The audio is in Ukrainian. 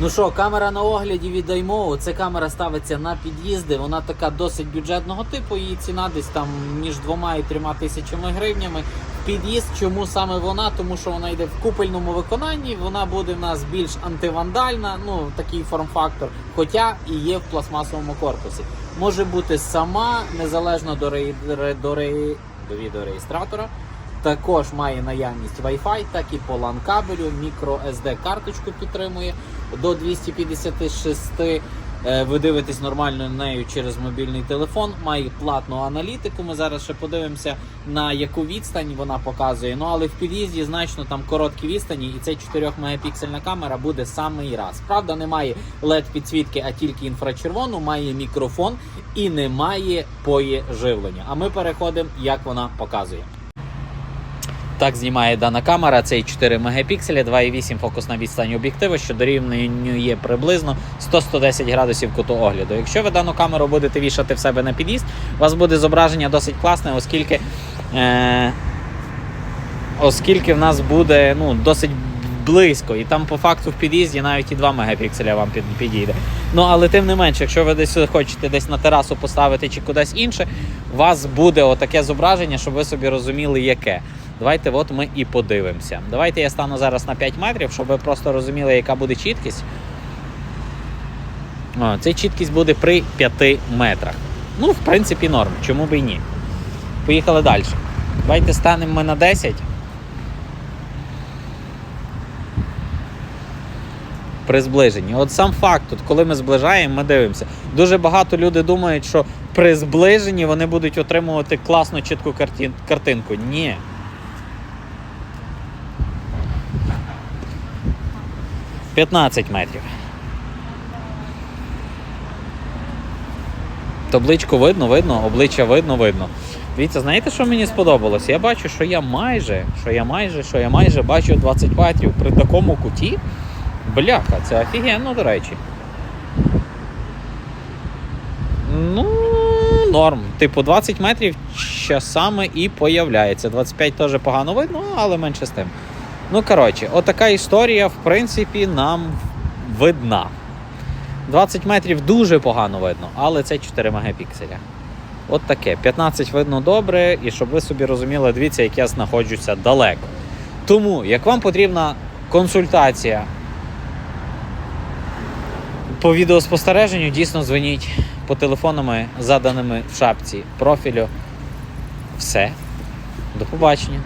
Ну що, камера на огляді від iMO. Це камера ставиться на під'їзди. Вона така досить бюджетного типу. Її ціна десь там між двома і трьома тисячами гривнями. Під'їзд, чому саме вона? Тому що вона йде в купольному виконанні. Вона буде в нас більш антивандальна, ну такий форм-фактор, хоча і є в пластмасовому корпусі. Може бути сама незалежно до ре- до, ре... до відеореєстратора. Також має наявність Wi-Fi, так і по LAN кабелю, мікро SD карточку підтримує до 256. Е, Ви дивитесь нормально нею через мобільний телефон. Має платну аналітику. Ми зараз ще подивимося на яку відстань вона показує. Ну але в під'їзді значно там короткі відстані, і ця 4 мегапіксельна камера буде самий раз. Правда, немає led підсвітки, а тільки інфрачервону, має мікрофон і немає пої живлення. А ми переходимо, як вона показує. Так знімає дана камера. Цей 4 мегапікселя, 2,8 фокусна відстань об'єктиву, що дорівнює приблизно 100-110 градусів куту огляду. Якщо ви дану камеру будете вішати в себе на під'їзд, у вас буде зображення досить класне, оскільки, е, оскільки в нас буде ну, досить близько. І там по факту в під'їзді навіть і 2 мегапікселя вам під, підійде. Ну але тим не менше, якщо ви десь хочете десь на терасу поставити чи кудись інше, у вас буде отаке зображення, щоб ви собі розуміли, яке. Давайте от ми і подивимося. Давайте я стану зараз на 5 метрів, щоб ви просто розуміли, яка буде чіткість. Ця чіткість буде при 5 метрах. Ну, в принципі, норм. Чому б і ні? Поїхали далі. Давайте станемо ми на 10. При зближенні. От сам факт, от коли ми зближаємо, ми дивимося. Дуже багато людей думають, що при зближенні вони будуть отримувати класну чітку картинку. Ні. П'ятнадцять метрів. Табличку видно, видно, обличчя видно, видно. Дивіться, знаєте, що мені сподобалось? Я бачу, що я майже, що я майже, що я майже бачу 20 метрів при такому куті. Бляха, це офігенно, до речі. Ну, норм. Типу, 20 метрів часами і появляється. 25 теж погано видно, але менше з тим. Ну, коротше, отака історія, в принципі, нам видна. 20 метрів дуже погано видно, але це 4 мегапікселя. От таке. 15 видно добре, і щоб ви собі розуміли, дивіться, як я знаходжуся далеко. Тому, як вам потрібна консультація по відеоспостереженню, дійсно дзвоніть по телефонами, заданими в шапці профілю. Все. До побачення.